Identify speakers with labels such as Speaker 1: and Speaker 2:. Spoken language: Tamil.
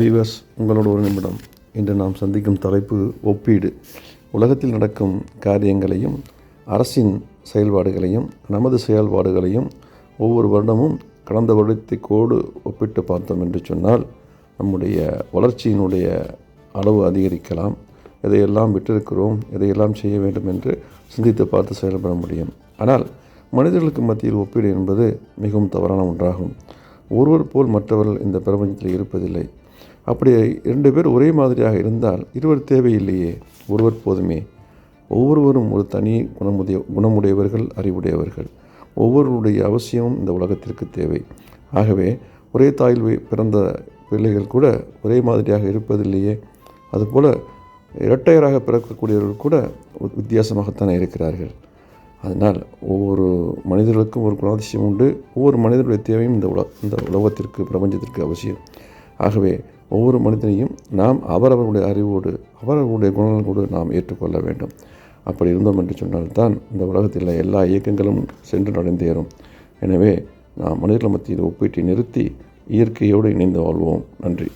Speaker 1: வீவர்ஸ் உங்களோட ஒரு நிமிடம். இன்று நாம் சந்திக்கும் தலைப்பு ஒப்பீடு. உலகத்தில் நடக்கும் காரியங்களையும் அரசின் செயல்பாடுகளையும் நமது செயல்பாடுகளையும் ஒவ்வொரு வருடமும் கடந்த வருடத்தைக்கோடு ஒப்பிட்டு பார்த்தோம் என்று சொன்னால் நம்முடைய வளர்ச்சியினுடைய அளவு அதிகரிக்கலாம். எதையெல்லாம் விட்டிருக்கிறோம் எதையெல்லாம் செய்ய வேண்டும் என்று சிந்தித்து பார்த்து செயல்பட முடியும். ஆனால் மனிதர்களுக்கு மத்தியில் ஒப்பீடு என்பது மிகவும் தவறான ஒன்றாகும். ஒருவர் போல் மற்றவர்கள் இந்த பிரபஞ்சத்தில் இருப்பதில்லை. அப்படி இரண்டு பேர் ஒரே மாதிரியாக இருந்தால் இருவர் தேவையில்லையே ஒருவர் போதுமே. ஒவ்வொருவரும் ஒரு தனி குணமுடைய குணமுடையவர்கள் அறிவுடையவர்கள். ஒவ்வொருவருடைய அவசியமும் இந்த உலகத்திற்கு தேவை. ஆகவே ஒரே தாயில் பிறந்த பிள்ளைகள் கூட ஒரே மாதிரியாக இருப்பதில்லையே. அதுபோல் இரட்டையராக பிறக்கக்கூடியவர்கள் கூட வித்தியாசமாகத்தான் வித்தியாசமாகத்தானே இருக்கிறார்கள். அதனால் ஒவ்வொரு மனிதர்களுக்கும் ஒரு குணாதிசயம் உண்டு. ஒவ்வொரு மனிதனுடைய தேவையும் இந்த உல இந்த உலகத்திற்கு பிரபஞ்சத்திற்கு அவசியம். ஆகவே ஒவ்வொரு மனிதனையும் நாம் அவரவருடைய அறிவோடு அவரவருடைய குணங்களோடு நாம் ஏற்றுக்கொள்ள வேண்டும். அப்படி இருந்தோம் என்று சொன்னால்தான் இந்த உலகத்தில் எல்லா இயக்கங்களும் சென்று நடந்தேறும். எனவே நாம் மனிதர்கள் மத்தியில் ஒப்பீட்டை நிறுத்தி இயற்கையோடு இணைந்து வாழ்வோம். நன்றி.